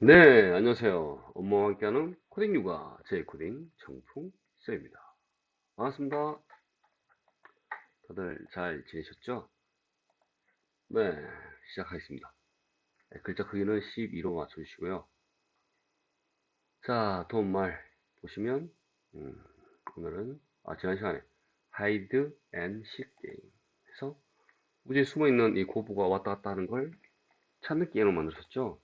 네, 안녕하세요. 업무와 함께하는 코딩 육아 제이코딩 정풍 쌤입니다. 반갑습니다. 다들 잘 지내셨죠? 네, 시작하겠습니다. 네, 글자 크기는 12로 맞춰주시고요. 자, 도움말 보시면 음, 오늘은 아, 지난 시간에 and seek game 해서 우주에 숨어있는 이 고부가 왔다 갔다 하는 걸 찾는 게임을 만드셨죠?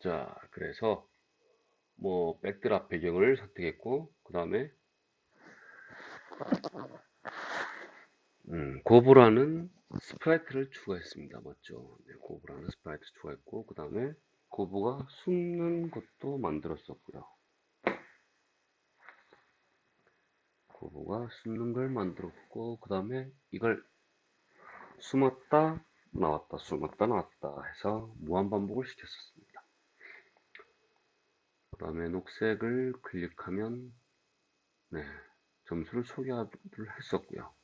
자, 그래서 뭐 백드랍 배경을 선택했고 그 다음에 음, 고브라는 스프라이트를 추가했습니다. 맞죠? 네, 고브라는 스프라이트 추가했고 그 다음에 고브가 숨는 것도 만들었었고요. 고브가 숨는 걸 만들었고 그 다음에 이걸 숨었다 나왔다 숨었다 나왔다 해서 무한 반복을 시켰었습니다. 그 다음에 녹색을 클릭하면 네, 점수를 소개를 했었고요.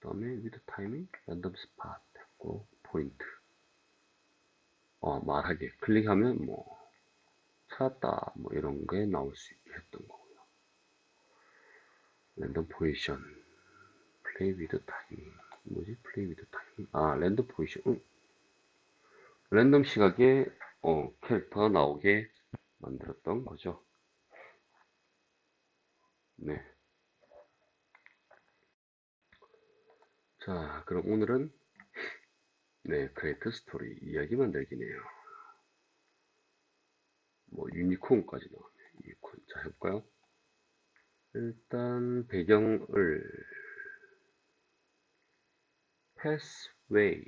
그 다음에 위드 타이밍, 랜덤 스팟 했고 포인트 어, 말하기 클릭하면 뭐 찾았다 뭐 이런 게 나올 수 있게 했던 거고요. 랜덤 포지션 플레이 위드 타이밍 뭐지 플레이 위드 타이밍 아 랜덤 포지션 응. 랜덤 시각에 어, 캐릭터가 나오게 만들었던 거죠. 네. 자, 그럼 오늘은 네, 크레이트 스토리 이야기 만들기네요. 뭐 유니콘까지 나오네. 유니콘. 자, 해볼까요? 일단 배경을 패스웨이로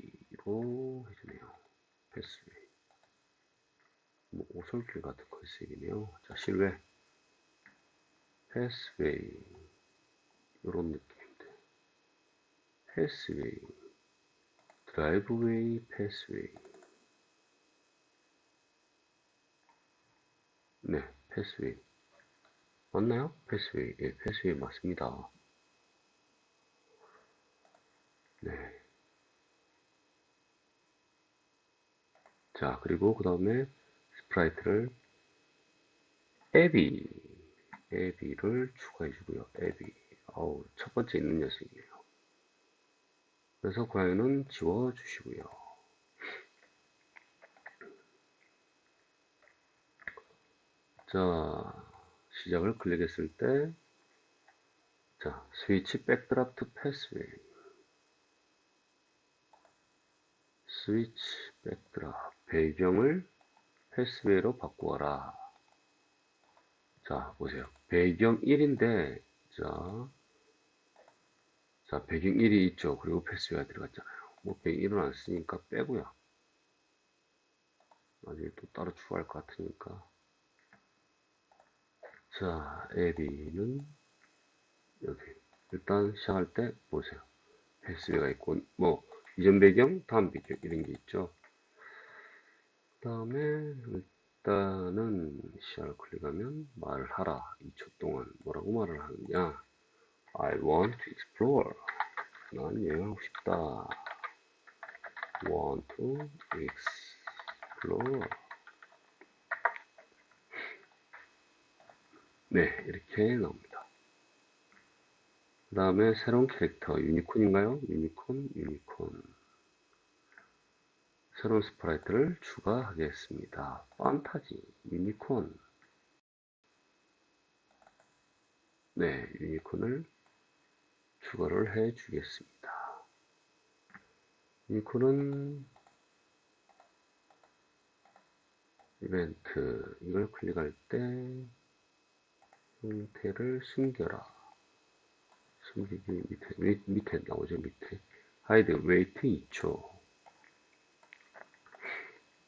해주네요. 패스웨이. 뭐 오솔길 같은 컨셉이네요. 자, 실외. 패스웨이. 요런 느낌인데. 패스웨이. 드라이브웨이, 패스웨이. 네, 패스웨이. 맞나요? 패스웨이. 예, 패스웨이 맞습니다. 네. 자, 그리고 그 다음에 스프라이트를 에비, 에비를 추가해 주고요. 에비. 어우, 첫 번째 있는 녀석이에요. 그래서 고양이는 지워 주시고요. 자, 시작을 클릭했을 때, 자, 스위치 백드라프트 패스웨이. 스위치 백드랍 배경을 패스웨이로 바꾸어라. 자, 보세요. 배경 1인데, 자, 자, 배경 1이 있죠. 그리고 패스웨이가 들어갔잖아요. 뭐, 배경 1은 안 쓰니까 빼고요. 나중에 또 따로 추가할 것 같으니까. 자, 에비는 여기. 일단 시작할 때 보세요. 패스웨이가 있고, 뭐, 이전 배경, 다음 배경, 이런 게 있죠. 그 다음에 일단은 시야를 클릭하면 말을 하라. 2초 동안 뭐라고 말을 하느냐? I want to explore. 난 여행하고 싶다. Want to explore. 네 이렇게 나옵니다. 그 다음에 새로운 캐릭터 유니콘인가요? 유니콘 유니콘 새로운 스프라이트를 추가하겠습니다. 판타지, 유니콘. 네, 유니콘을 추가를 해 주겠습니다. 유니콘은 이벤트, 이걸 클릭할 때 형태를 숨겨라. 숨기기 밑에, 밑에 나오죠, 밑에. 하이드 웨이트 2초.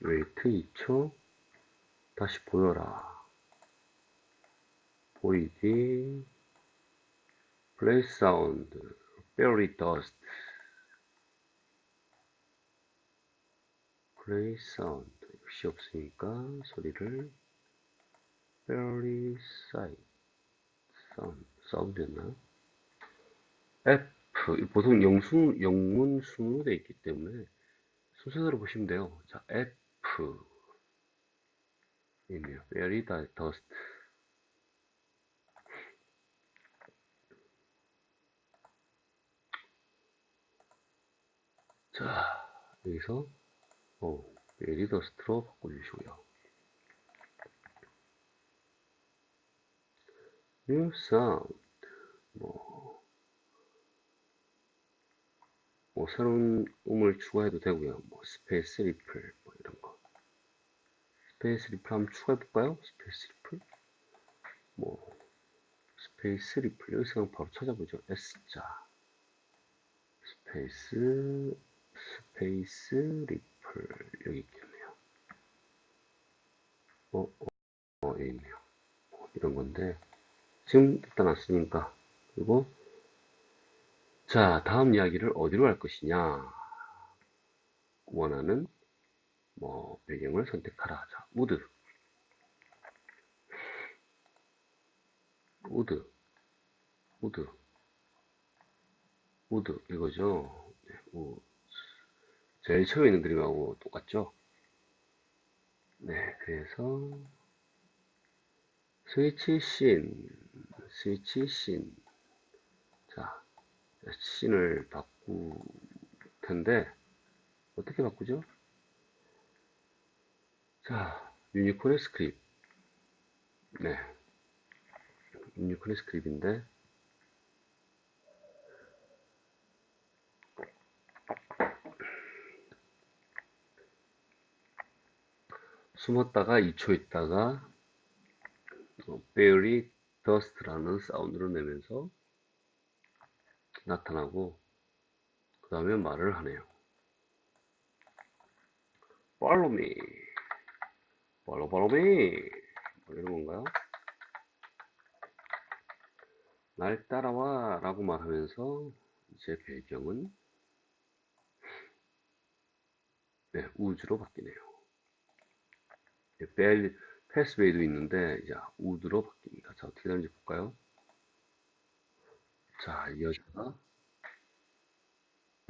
웨이트 2초? 다시 보여라. 보이지? 플레이 사운드 베리 더스트 플레이 사운드 역시 없으니까 소리를 베리 사이 사운드 사운드였나? F. 보통 영순 영문 순으로 되어 있기 때문에 순서대로 보시면 돼요. 자 F 이네요. very dust. 자, 여기서 어, very dust로 바꿔주시고요. new sound 뭐, 뭐 새로운 음을 추가해도 되고요. 뭐 스페이스 리플 뭐 이런 거. 스페이스 리플 한번 추가해 볼까요? 스페이스 리플. 뭐 스페이스 리플 여기서 바로 찾아보죠. S자 스페이스 스페이스 리플 여기 있겠네요. 어, 어, 어 여기 있네요. 뭐 이런 건데 지금 일단 왔으니까 그리고 자 다음 이야기를 어디로 할 것이냐 원하는 뭐 배경을 선택하라 자. 우드. 우드. 우드. 우드. 이거죠? 네, 우. 제일 처음에 있는 그림하고 똑같죠? 네 그래서 스위치 씬 스위치 씬. 자, 씬을 바꿀 텐데, 어떻게 바꾸죠? 자, 유니콘의 스크립트. 네. 유니콘의 스크립트인데, 숨었다가 2초 있다가, 어, very dust라는 사운드를 내면서 나타나고 그 다음에 말을 하네요. follow me follow me 뭐 이런 건가요? 날 따라와 라고 말하면서 이제 배경은 네, 우주로 바뀌네요. 벨, 패스웨이도 있는데 이제 우드로 바뀝니다. 자 어떻게 되는지 볼까요? 자 여자가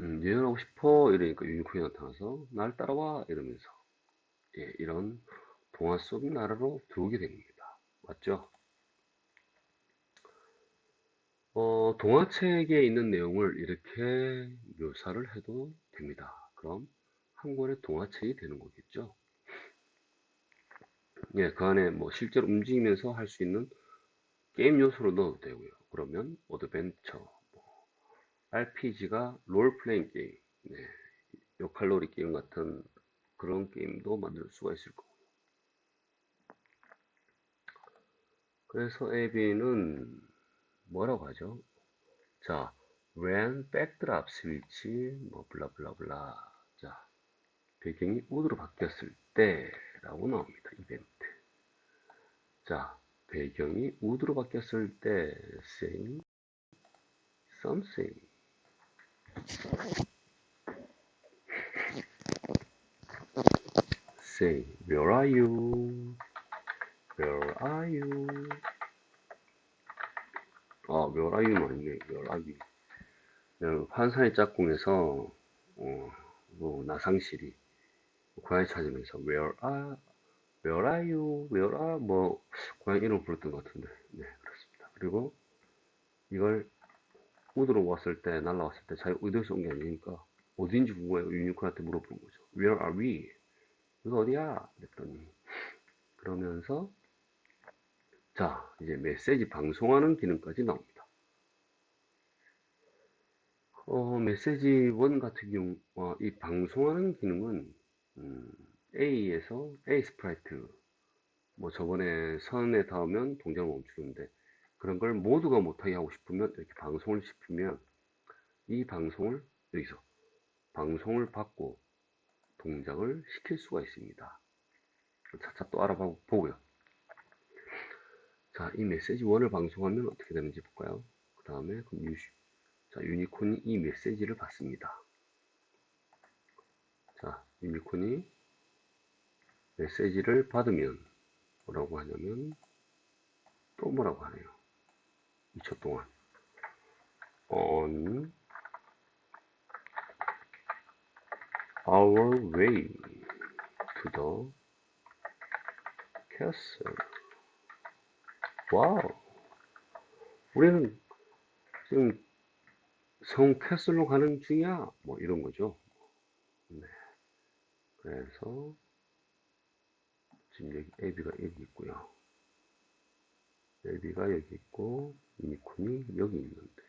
음, 예언하고 싶어 이러니까 유니콘이 나타나서 날 따라와 이러면서 예, 이런 동화 속 나라로 들어오게 됩니다. 맞죠? 어, 동화책에 있는 내용을 이렇게 묘사를 해도 됩니다. 그럼 한 권의 동화책이 되는 거겠죠? 예, 그 안에 뭐 실제로 움직이면서 할 수 있는 게임 요소로 넣어도 되고요. 그러면 어드벤처, 뭐 RPG가 롤플레잉 게임, 네, 요칼로리 게임 같은 그런 게임도 만들 수가 있을 거고 그래서 AB는 뭐라고 하죠? 자, when backdrop switch, 뭐 블라블라블라. 자, 배경이 우드로 바뀌었을 때 라고 나옵니다. 이벤트. 자, 배경이 우드로 바뀌었을 때 saying something say where are you where are you? 아 where are you 맞네. where are you? 환산의 짝꿍에서 어, 뭐 나상실이 고양이 찾으면서 where are where are you? where are? 뭐 고양이 이름 불렀던 것 같은데. 네 그렇습니다. 그리고 이걸 우드로 왔을 때 날라왔을 때 자기 의도에서 온 게 아니니까 어딘지 궁금해요. 유니콘한테 물어보는 거죠. where are we? 이거 어디야? 그랬더니 그러면서 자 이제 메시지 방송하는 기능까지 나옵니다 어, 메시지 원 같은 경우 어, 이 방송하는 기능은 음, A에서 A 스프라이트 뭐 저번에 선에 닿으면 동작을 멈추는데 그런 걸 모두가 못하게 하고 싶으면 이렇게 방송을 시키면 이 방송을 여기서 방송을 받고 동작을 시킬 수가 있습니다. 차차 또 알아보고요. 자, 이 메시지 원을 방송하면 어떻게 되는지 볼까요? 그 다음에 자, 유니콘이 이 메시지를 받습니다. 자, 유니콘이 메시지를 받으면 뭐라고 하냐면 또 뭐라고 하네요. 2초 동안 on our way to the castle. 와우. 우리는 지금 성 캐슬로 가는 중이야. 뭐 이런 거죠. 네. 그래서 지금 여기 AB가 여기 있고요. AB가 여기 있고 유니콘이 여기 있는데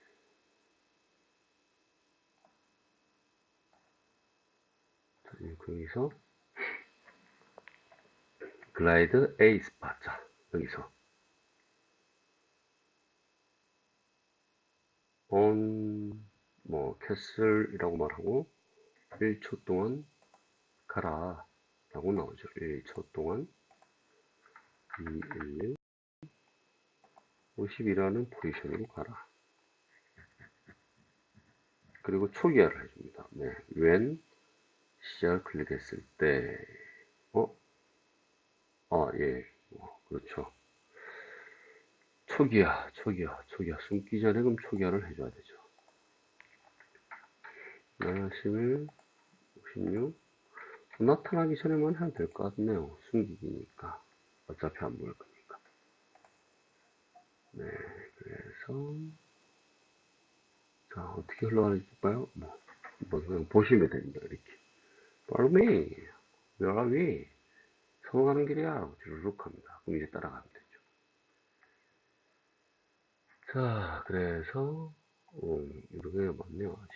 자, 여기서 글라이드 A 스팟 자 여기서 on 뭐 캐슬이라고 말하고 1초 동안 가라 라고 나오죠. 1초 동안. 2, 1, 50이라는 포지션으로 가라. 그리고 초기화를 해줍니다. 네, when 시작을 클릭했을 때 어? 아, 예, 어, 그렇죠 초기화, 초기화, 초기화 숨기 전에 그럼 초기화를 해줘야 되죠 11, 56 나타나기 전에만 해도 될 것 같네요. 숨기기니까. 어차피 안 보일 거니까. 네, 그래서, 자, 어떻게 흘러가는지 볼까요? 뭐, 뭐, 그냥 보시면 됩니다. 이렇게. Me. Where are we? 성가는 길이야. 라고 주르륵 합니다. 그럼 이제 따라가면 되죠. 자, 그래서, 음, 이렇게 맞네요. 아직.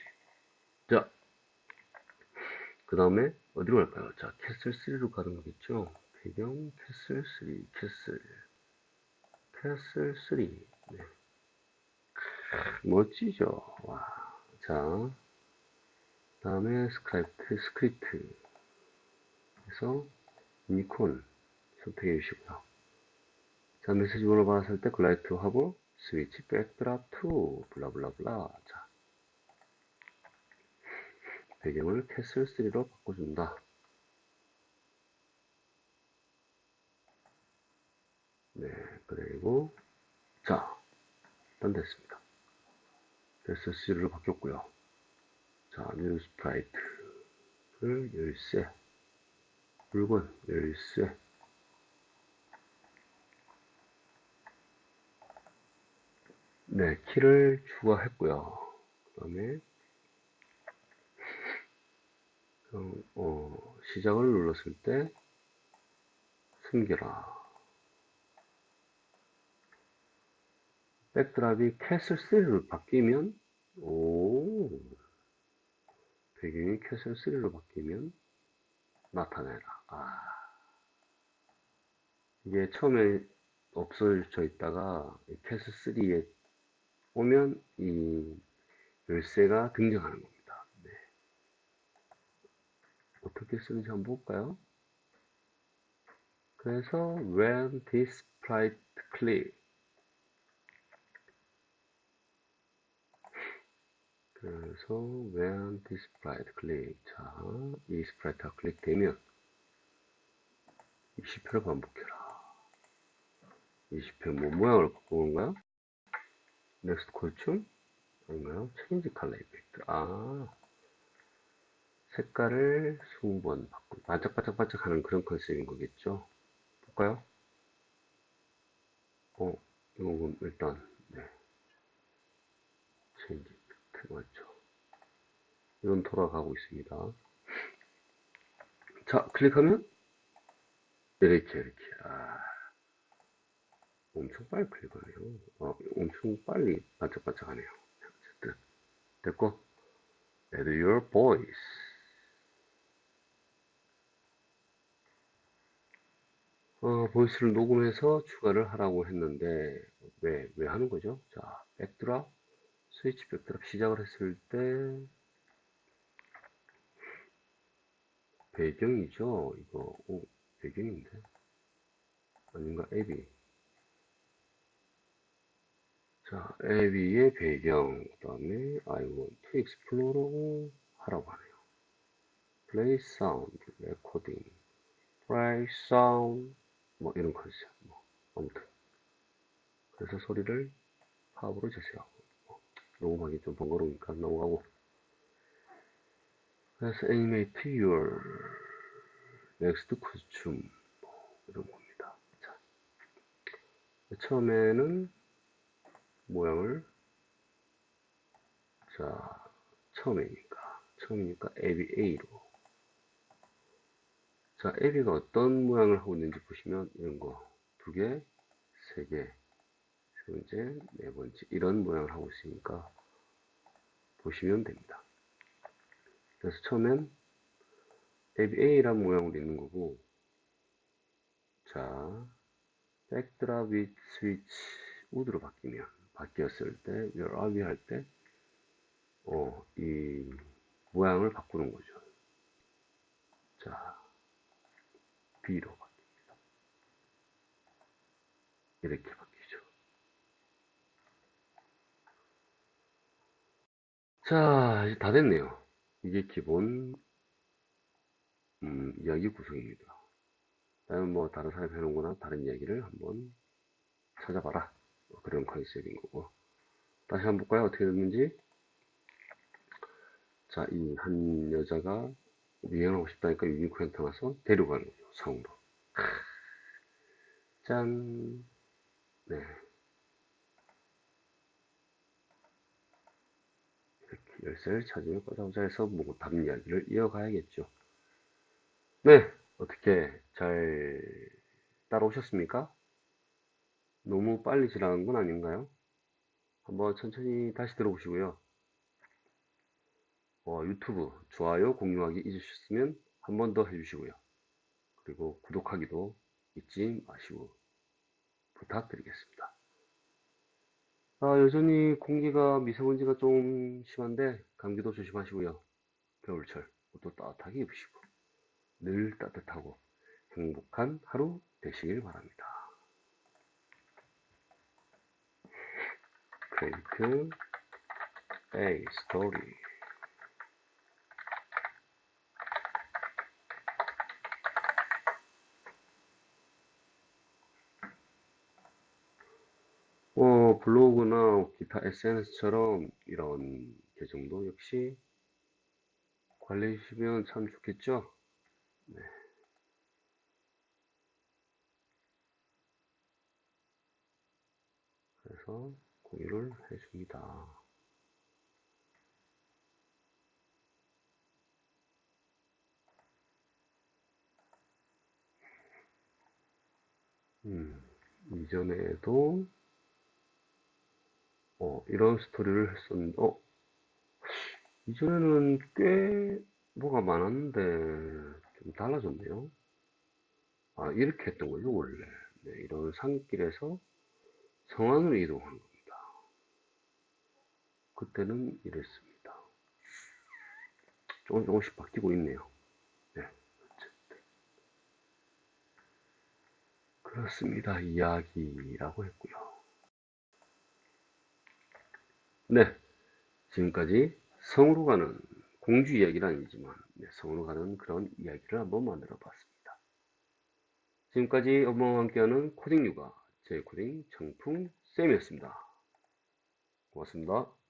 자, 그 다음에 어디로 갈까요? 자, 캐슬 3로 가는 거겠죠? 배경 캐슬 3, 캐슬, 캐슬 3. 네. 멋지죠? 와. 자, 다음에 스크립트, 스크립트. 그래서 니콘 선택해 주시고요. 자, 메시지 번호 받았을 때 글라이트 하고 스위치 백드랍 투 블라블라블라. 자, 배경을 캐슬 3로 바꿔준다. 네, 그리고 자, 일단 됐습니다. 캐슬 3로 바뀌었고요. 자, 뉴 스프라이트를 열쇠, 물건 열쇠. 네, 키를 추가했고요. 그 다음에 어, 시작을 눌렀을 때 숨겨라. 백드랍이 캐슬 3로 바뀌면 오 배경이 캐슬 3로 바뀌면 나타내라. 아 이게 처음에 없어져 있다가 캐슬 3에 오면 이 열쇠가 등장하는 겁니다. 어떻게 쓰는지 한번 볼까요? 그래서 when this sprite click 그래서 when this sprite click 자, 이 스프라이트가 클릭되면 20회를 반복해라 20회 뭐 모양을 바꾸는 건가요? Next 콜춤? 아닌가요? change color effect 아. 색깔을 20번 바꾸 반짝반짝반짝 하는 그런 컨셉인 거겠죠? 볼까요? 어 이건 일단 네. 체인지 맞죠. 이건 돌아가고 있습니다. 자 클릭하면? 이렇게 이렇게. 아, 엄청 빨리 클릭하네요. 어, 엄청 빨리 반짝반짝하네요. 어쨌든. 됐고. Add your voice. 어, 보이스를 녹음해서 추가를 하라고 했는데 왜, 왜 하는 거죠? 자, 백드랍, 스위치 백드랍 시작을 했을 때 배경이죠. 이거. 오, 배경인데. 아닌가? 앱이 자, 앱이의 배경 그 다음에 I want to explore 하라고 하네요. play sound, recording, play sound 뭐 이런 컨셉 뭐 아무튼 그래서 소리를 파업으로 제시하고 뭐 녹음하기 좀 번거로우니까 넘어가고 그래서 animate your 넥스트 코스튬 뭐 이런 겁니다. 자, 처음에는 모양을. 자 처음이니까. 처음이니까 앱이 A로. 자 앱이가 어떤 모양을 하고 있는지 보시면 이런 거. 두 개, 세 개, 세 번째, 네 번째. 이런 모양을 하고 있으니까 보시면 됩니다. 그래서 처음엔 앱이 A라는 모양으로 있는 거고 자 백드랍 윗 스위치 우드로 바뀌면 바뀌었을 때 we 할때 어, 이 모양을 바꾸는 거죠. 자, B로 바뀝니다. 이렇게 바뀌죠. 자, 이제 다 됐네요. 이게 기본 음, 이야기 구성입니다. 다음에 뭐 다른 사람이 해놓은 거나 다른 이야기를 한번 찾아봐라. 뭐 그런 컨셉인 거고. 다시 한번 볼까요? 어떻게 됐는지. 자, 이 한 여자가 미행하고 싶다니까 유니콘한테 와서 데려가는 거죠. 성으로. 짠. 네. 이렇게 열쇠를 찾으면 꺼자고자 해서 뭐 다른 이야기를 이어가야겠죠. 네. 어떻게 잘 따라오셨습니까? 너무 빨리 지나간 건 아닌가요? 한번 천천히 다시 들어보시고요. 어, 유튜브 좋아요, 공유하기 잊으셨으면 한 번 더 해주시고요. 그리고 구독하기도 잊지 마시고 부탁드리겠습니다. 아, 여전히 공기가 미세먼지가 좀 심한데 감기도 조심하시고요. 겨울철 옷도 따뜻하게 입으시고 늘 따뜻하고 행복한 하루 되시길 바랍니다. 크레이트 A 스토리 어, 블로그나 기타 SNS처럼 이런 계정도 역시 관리해 주시면 참 좋겠죠? 네. 그래서 공유를 해줍니다. 음, 이전에도 어, 이런 스토리를 했었는데, 어, 이전에는 꽤 뭐가 많았는데 좀 달라졌네요. 아, 이렇게 했던 거죠, 원래. 네, 이런 산길에서 성안으로 이동한 겁니다. 그때는 이랬습니다. 조금 조금씩 바뀌고 있네요. 네, 어쨌든. 그렇습니다. 이야기라고 했고요. 네, 지금까지 성으로 가는 공주 이야기는 아니지만 네, 성으로 가는 그런 이야기를 한번 만들어 봤습니다. 지금까지 엄마와 함께하는 코딩 육아 제 코딩 정풍 쌤이었습니다. 고맙습니다.